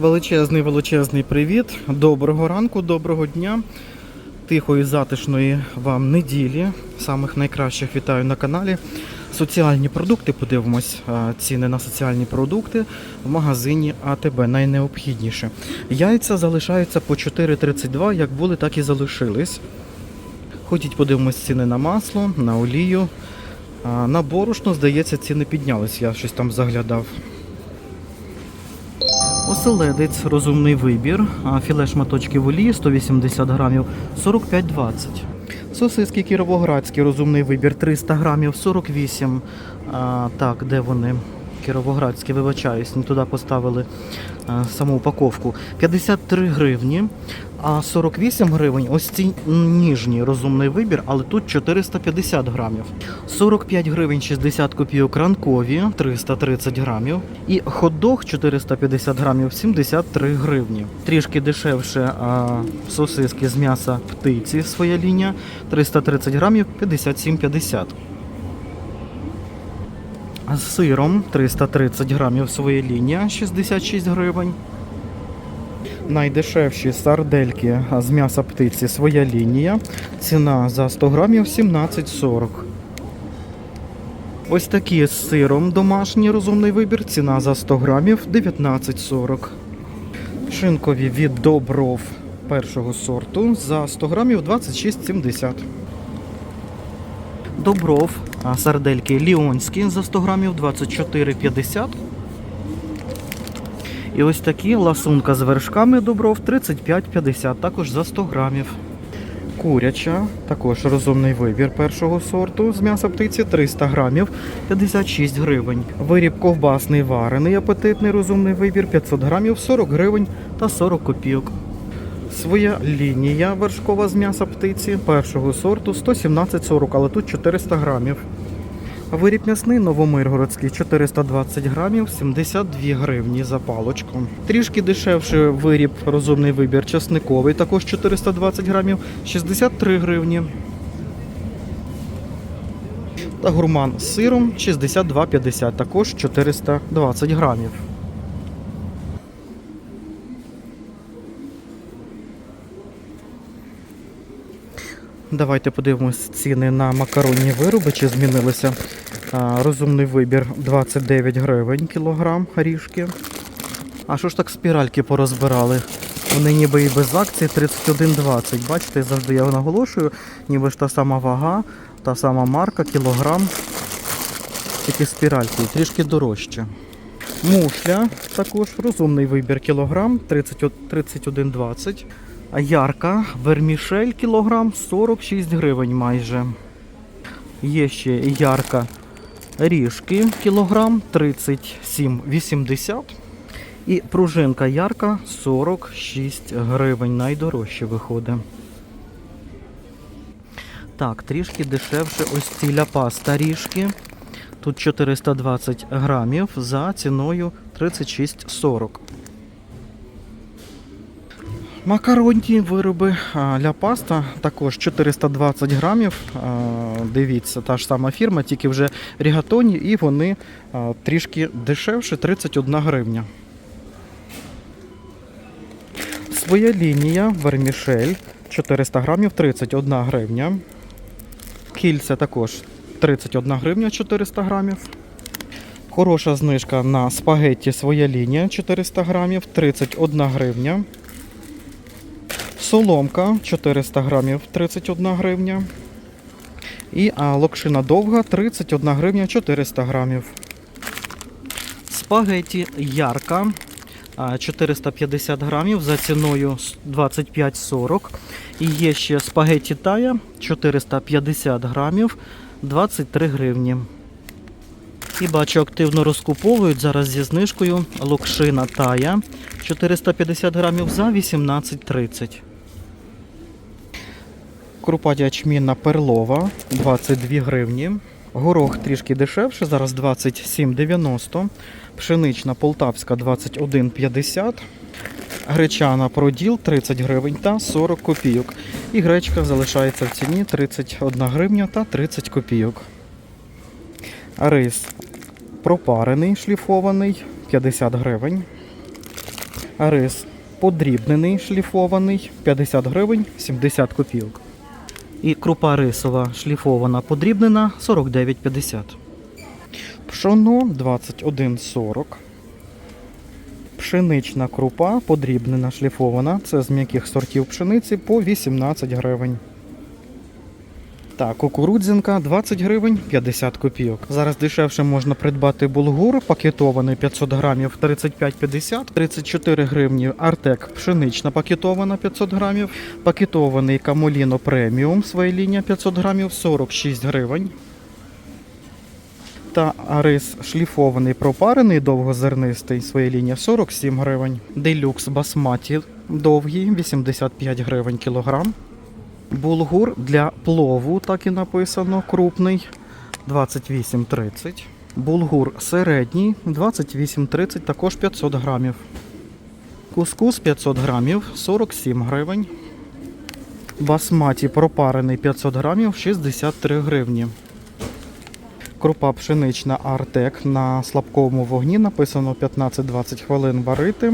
Величезний величезний привіт. Доброго ранку, доброго дня. Тихої, затишної вам неділі. Самих найкращих вітаю на каналі. Соціальні продукти подивимось. Ціни на соціальні продукти в магазині АТБ найнеобхідніше. Яйця залишаються по 4,32, як були, так і залишились. Ходіть, подивимось ціни на масло, на олію. На борошно, здається, ціни піднялись. Я щось там заглядав. Оселедець, розумний вибір. Філе шматочки в олії 180 грамів 45,20. Сосиски кіровоградські, розумний вибір 300 грамів 48. А, так, де вони? Кіровоградські, вибачаюсь, не туди поставили а, саму упаковку. 53 гривні, а 48 гривень ось ці ніжні розумний вибір, але тут 450 грамів. 45 гривень 60 копійок ранкові, 330 грамів. І хот-дог 450 грамів 73 гривні. Трішки дешевше а, сосиски з м'яса птиці своя лінія 330 грамів 57,50. З сиром 330 грамів своя лінія 66 гривень. Найдешевші сардельки з м'яса птиці своя лінія. Ціна за 100 грамів 17,40. Ось такі з сиром домашній розумний вибір. Ціна за 100 грамів 19,40. Шинкові від добров першого сорту за 100 грамів 26,70. Добров, сардельки ліонські за 100 грамів 24,50. І ось такі ласунка з вершками добров 35,50, також за 100 грамів. Куряча, також розумний вибір першого сорту з м'яса птиці 300 грамів 56 гривень. Виріб ковбасний варений апетитний розумний вибір 500 грамів 40 гривень та 40 копійок. Своя лінія вершкова з м'яса птиці першого сорту 117,40, але тут 400 грамів. Виріб м'ясний новомиргородський 420 грамів 72 гривні за палочку. Трішки дешевше виріб розумний вибір часниковий, також 420 грамів 63 гривні. Та гурман з сиром 62,50, також 420 грамів. Давайте подивимось ціни на макаронні вироби, чи змінилися. Розумний вибір 29 гривень кілограм горішки. А що ж так спіральки порозбирали? Вони ніби і без акції 31,20. Бачите, завжди я наголошую, ніби ж та сама вага, та сама марка, кілограм. Тільки спіральки, трішки дорожче. Мушля також розумний вибір кілограм 30 31,20. Ярка вермішель кілограм 46 гривень майже. Є ще ярка ріжки кілограм 37,80. І пружинка ярка 46 гривень. Найдорожче виходить. Так, трішки дешевше ось ці ляпаста ріжки. Тут 420 грамів за ціною 36,40. Макаронні вироби а, ля паста також 420 грамів. Дивіться, та ж сама фірма, тільки вже рігатоні, і вони трішки дешевше 31 гривня. Своя лінія вермішель 400 грамів 31 гривня. Кільця також 31 гривня 400 грамів. Хороша знижка на спагетті своя лінія 400 грамів 31 гривня. Соломка 400 грамів 31 гривня. І а, локшина довга 31 гривня 400 грамів. Спагеті ярка 450 грамів за ціною 25,40. І є ще спагеті тая 450 грамів 23 гривні. І бачу, активно розкуповують зараз зі знижкою локшина тая 450 грамів за 18,30. Крупа ячмінна перлова 22 гривні. Горох трішки дешевше, зараз 27,90. Пшенична полтавська 21,50. Гречана проділ 30 гривень та 40 копійок. І гречка залишається в ціні 31 гривня та 30 копійок. Рис пропарений, шліфований 50 гривень. Рис подрібнений, шліфований 50 гривень 70 копійок. І крупа рисова шліфована подрібнена 49,50. Пшоно 21,40. Пшенична крупа подрібнена шліфована. Це з м'яких сортів пшениці по 18 гривень. Так, кукурудзянка 20 гривень 50 копійок. Зараз дешевше можна придбати булгур пакетований 500 грамів 35,50, 34 гривні Артек пшенична пакетована 500 грамів, пакетований Камоліно преміум своя лінія 500 грамів 46 гривень. Та рис шліфований пропарений довгозернистий своя лінія 47 гривень. Делюкс басматі довгий 85 гривень кілограм. Булгур для плову, так і написано, крупний 28,30. Булгур середній 28,30, також 500 грамів. Кускус 500 грамів 47 гривень. Басматі пропарений 500 грамів 63 гривні. Крупа пшенична Артек на слабкому вогні написано 15-20 хвилин варити.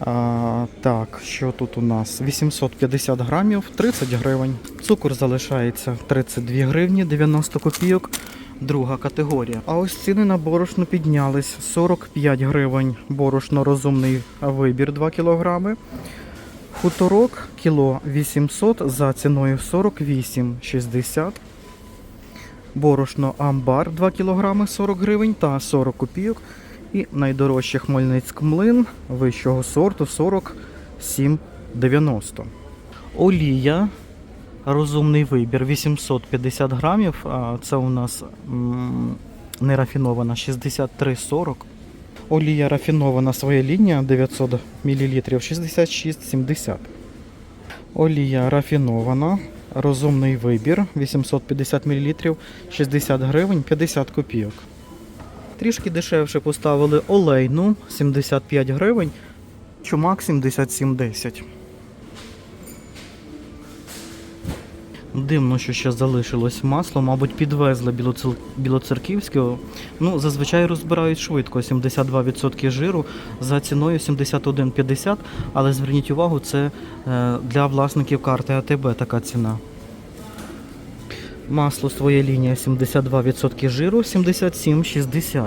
А, так, що тут у нас? 850 грамів, 30 гривень. Цукор залишається 32 гривні 90 копійок. Друга категорія. А ось ціни на борошно піднялись 45 гривень. Борошно розумний вибір 2 кілограми. Хуторок кіло 800 за ціною 48,60. Борошно амбар 2 кг 40 гривень та 40 копійок. І найдорожче Хмельницьк млин вищого сорту 47,90. Олія. Розумний вибір 850 грамів. Це у нас нерафінована 63,40. Олія рафінована своя лінія 900 мл 66,70. Олія рафінована. Розумний вибір 850 мл 60 гривень 50 копійок. Трішки дешевше поставили олейну 75 гривень, чумак 77,10. Дивно, що ще залишилось масло, мабуть, підвезли білоцил... білоцерківського. Ну, зазвичай розбирають швидко 72% жиру за ціною 71,50, але зверніть увагу, це е, для власників карти АТБ така ціна. Масло своя лінія 72% жиру, 77,60.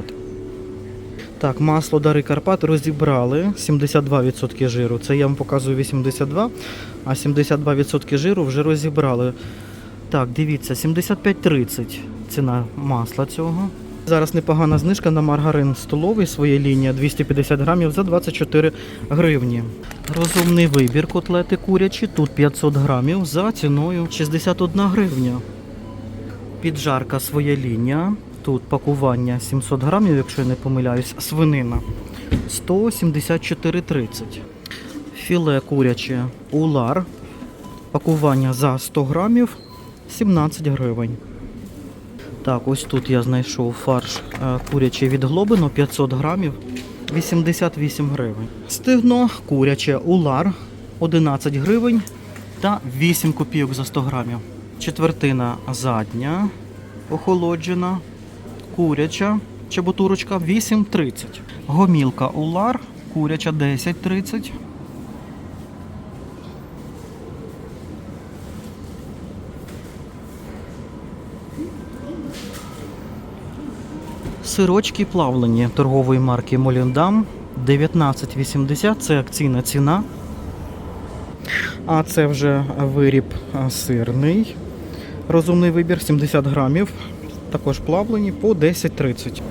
Так, масло Дари Карпат розібрали 72% жиру. Це я вам показую 82, а 72% жиру вже розібрали. Так, дивіться, 75,30 ціна масла цього. Зараз непогана знижка на маргарин столовий, своя лінія 250 грамів за 24 гривні. Розумний вибір котлети курячі, тут 500 грамів за ціною 61 гривня. Піджарка своя лінія. Тут пакування 700 грамів, якщо я не помиляюсь, свинина 174,30. Філе куряче улар. Пакування за 100 грамів 17 гривень. Так, ось тут я знайшов фарш е, курячий від Глобино 500 грамів 88 гривень. Стегно куряче улар 11 гривень та 8 копійок за 100 грамів. Четвертина задня охолоджена, куряча чебутурочка 8,30. Гомілка улар, куряча 10,30. Сирочки плавлені торгової марки Моліндам 19,80 це акційна ціна. А це вже виріб сирний. Розумний вибір 70 грамів. Також плавлені по 10,30.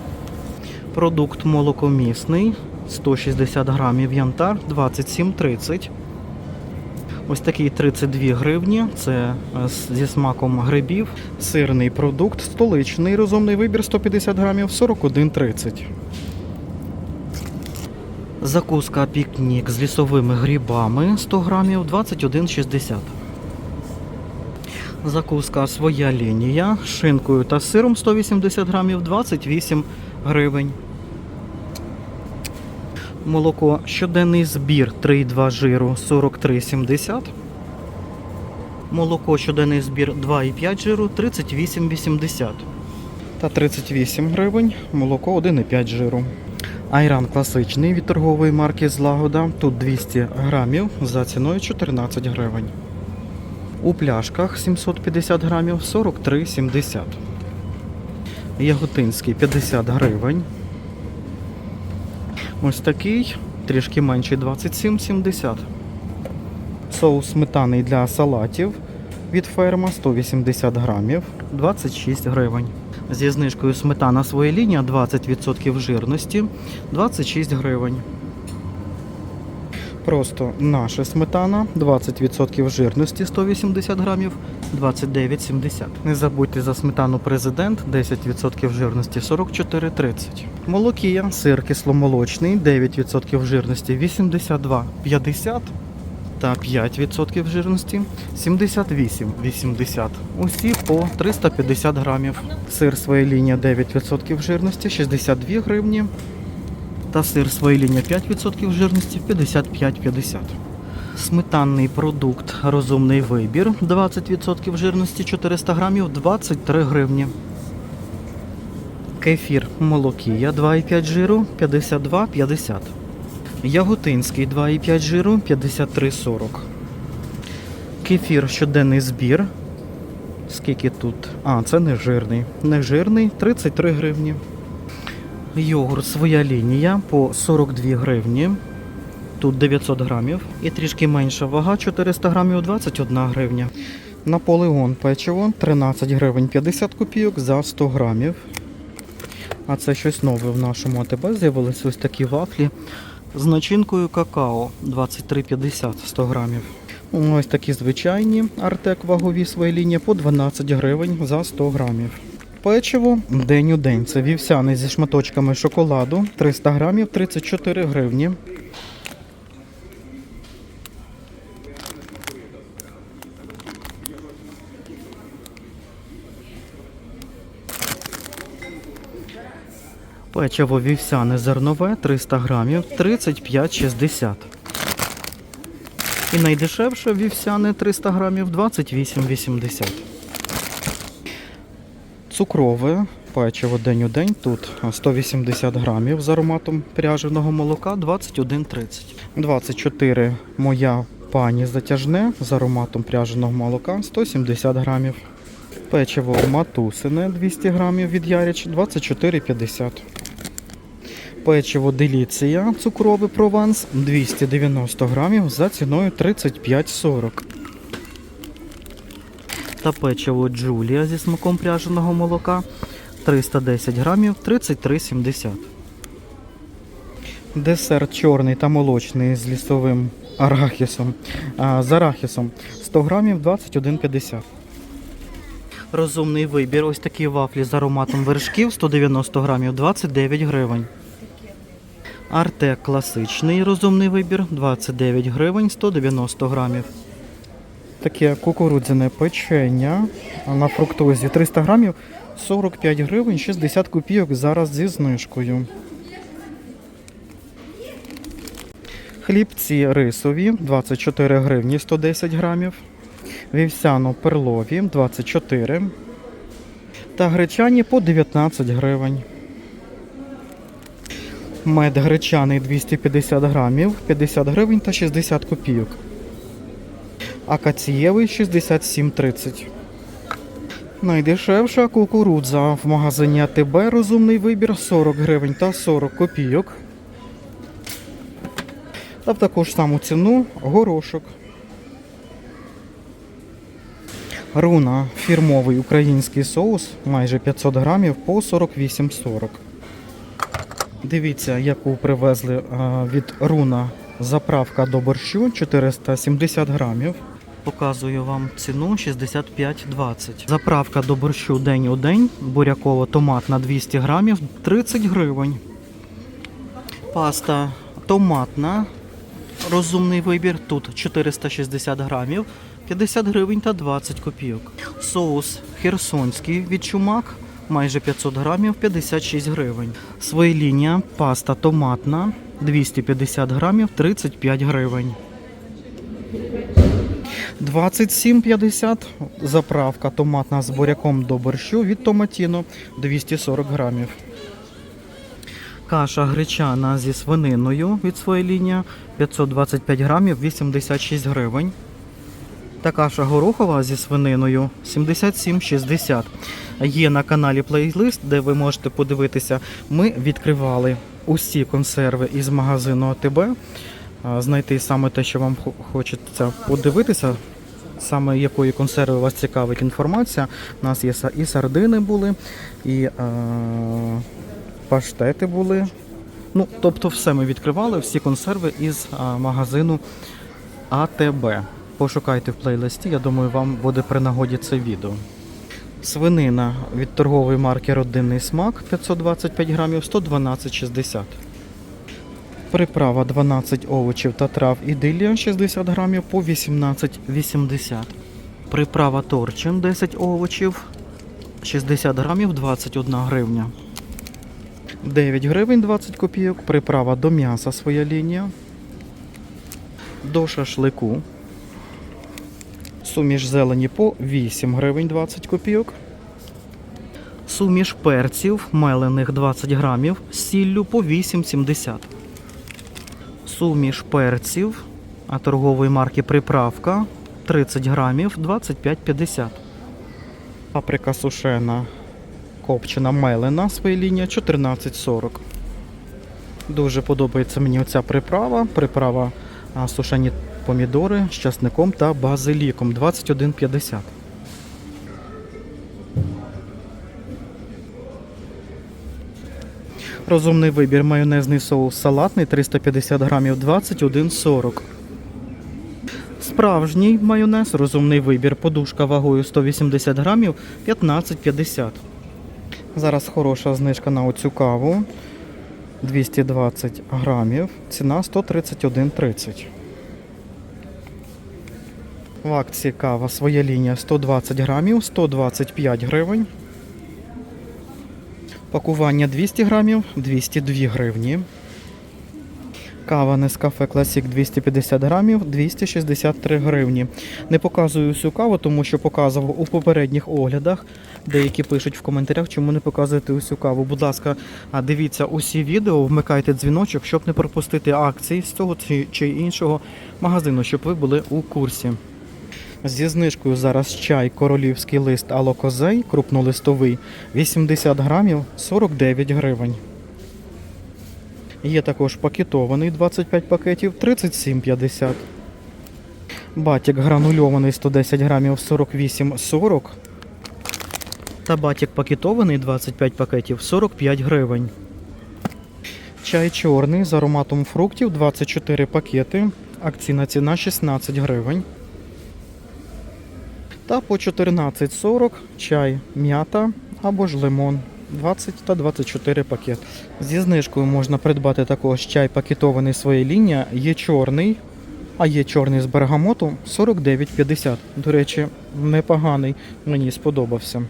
Продукт молокомісний 160 грамів янтар 27,30. Ось такий 32 гривні. Це е, зі смаком грибів. Сирний продукт, столичний розумний вибір 150 грамів 41,30. Закуска пікнік з лісовими грибами 100 грамів 21,60. Закуска своя лінія з шинкою та сиром 180 грамів 28 гривень. Молоко щоденний збір 3,2 жиру 43,70. Молоко щоденний збір 2,5 жиру 38,80. Та 38 гривень. Молоко 1,5 жиру. Айран класичний від торгової марки Злагода. Тут 200 грамів за ціною 14 гривень. У пляшках 750 грамів 43,70. Яготинський 50 гривень. Ось такий, трішки менший 27,70. Соус сметаний для салатів від ферма 180 грамів 26 гривень. Зі знижкою сметана своя лінія 20% жирності 26 гривень. Просто наша сметана 20% жирності 180 грамів 29,70. Не забудьте за сметану президент 10% жирності 44,30. Молокія, сир кисломолочний 9% жирності 82,50 та 5% жирності 78,80. Усі по 350 грамів. Сир своя лінія 9% жирності 62 гривні. Та сир своя лінія 5% жирності 55,50. Сметанний продукт розумний вибір 20% жирності 400 грамів 23 гривні. Кефір молокія 2,5 жиру 52,50. Яготинський 2,5 жиру 53,40. Кефір щоденний збір. Скільки тут? А, це не жирний. Не жирний 33 гривні. Йогурт своя лінія по 42 гривні. Тут 900 грамів. І трішки менша вага 400 грамів 21 гривня. Наполеон печиво 13 гривень 50 копійок за 100 грамів. А це щось нове в нашому АТБ. З'явилися ось такі вафлі з начинкою какао 23,50 100 грамів. Ось такі звичайні артек вагові свої лінії по 12 гривень за 100 грамів. Печиво день у день. Це вівсяне зі шматочками шоколаду 300 грамів 34 гривні. Печиво вівсяне зернове 300 грамів 35,60. І найдешевше вівсяне 300 грамів 28,80. Цукрове печиво день у день. Тут 180 грамів з ароматом пряженого молока 21,30. 24 моя пані затяжне з ароматом пряженого молока 170 грамів. Печиво матусине 200 грамів від Яріч 24,50. Печиво Деліція цукровий прованс 290 грамів за ціною 35,40. Та печиво Джулія зі смаком пряженого молока 310 грамів 33,70. Десерт чорний та молочний з лісовим арахісом. А, з арахісом 100 грамів 21,50. Розумний вибір. Ось такі вафлі з ароматом вершків 190 грамів 29 гривень. Артек класичний розумний вибір 29 гривень 190 грамів. Таке кукурудзяне печення на фруктозі 300 грамів 45 гривень 60 копійок зараз зі знижкою. Хлібці рисові 24 гривні 110 грамів. Вівсяно-перлові 24. Та гречані по 19 гривень. Мед гречаний 250 грамів, 50 гривень та 60 копійок. Акацієвий 67,30. Найдешевша кукурудза в магазині АТБ розумний вибір 40 гривень та 40 копійок. Та в таку ж саму ціну горошок. Руна фірмовий український соус майже 500 грамів по 48,40. Дивіться, яку привезли від руна заправка до борщу 470 грамів. Показую вам ціну 65,20. Заправка до борщу день у день. Буряково-томатна 200 грамів 30 гривень. Паста томатна. Розумний вибір. Тут 460 грамів, 50 гривень та 20 копійок. Соус херсонський від чумак майже 500 грамів, 56 гривень. Своєлінія паста томатна 250 грамів, 35 гривень. 27,50 заправка томатна з буряком до борщу від Томатіно 240 грамів. Каша гречана зі свининою від своєї лінії 525 грамів 86 гривень. Та каша горохова зі свининою 77,60. Є на каналі плейлист, де ви можете подивитися. Ми відкривали усі консерви із магазину АТБ. Знайти саме те, що вам хочеться подивитися, саме якої консерви вас цікавить інформація. У нас є і сардини були, і е, паштети були. Ну, тобто, все ми відкривали, всі консерви із магазину АТБ. Пошукайте в плейлисті, я думаю, вам буде при нагоді це відео. Свинина від торгової марки Родинний смак 525 грамів 112,60. Приправа 12 овочів та трав ідилія 60 грамів по 18,80. Приправа торчин 10 овочів 60 грамів 21 гривня. 9 гривень 20 копійок. Приправа до м'яса своя лінія. До шашлику. Суміш зелені по 8 гривень 20 копійок. Суміш перців мелених 20 грамів з сіллю по 8,70. Суміш перців а торгової марки Приправка 30 грамів 25,50. Паприка сушена копчена мелена своя лінія 14,40. Дуже подобається мені оця приправа. Приправа сушені помідори з часником та базиліком 21,50. Розумний вибір майонезний соус салатний 350 грамів 21,40. Справжній майонез, розумний вибір, подушка вагою 180 грамів 15,50. Зараз хороша знижка на оцю каву. 220 грамів. Ціна 131,30. В акції кава своя лінія 120 грамів, 125 гривень. Пакування 200 грамів, 202 гривні. Кава Nescafe Classic 250 грамів, 263 гривні. Не показую всю каву, тому що показував у попередніх оглядах. Деякі пишуть в коментарях, чому не показуєте усю каву. Будь ласка, дивіться усі відео, вмикайте дзвіночок, щоб не пропустити акції з цього чи іншого магазину, щоб ви були у курсі. Зі знижкою зараз чай королівський лист алокозей, крупнолистовий, 80 грамів 49 гривень. Є також пакетований 25 пакетів 37,50. Батік гранульований 110 грамів 48,40. Та батік пакетований 25 пакетів 45 гривень. Чай чорний з ароматом фруктів 24 пакети. Акційна ціна 16 гривень. Та по 14,40 чай м'ята або ж лимон 20 та 24 пакет. Зі знижкою можна придбати також чай пакетований своєї лінії. Є чорний, а є чорний з бергамоту 49,50. До речі, непоганий, мені сподобався.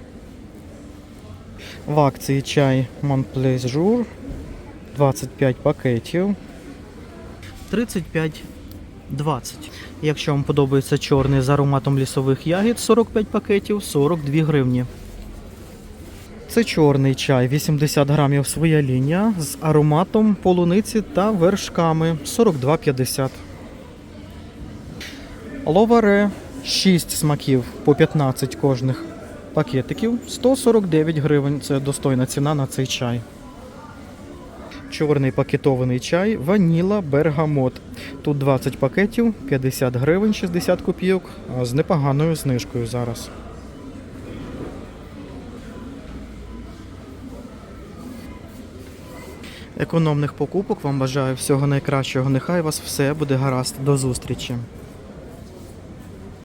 В акції чай Монплезжур 25 пакетів. 35 20. Якщо вам подобається чорний з ароматом лісових ягід, 45 пакетів, 42 гривні. Це чорний чай, 80 грамів своя лінія з ароматом полуниці та вершками 42,50. Ловаре 6 смаків по 15 кожних пакетиків 149 гривень. Це достойна ціна на цей чай. Чорний пакетований чай, ваніла, бергамот. Тут 20 пакетів, 50 гривень 60 копійок з непоганою знижкою зараз. Економних покупок вам бажаю всього найкращого. Нехай вас все буде гаразд. До зустрічі.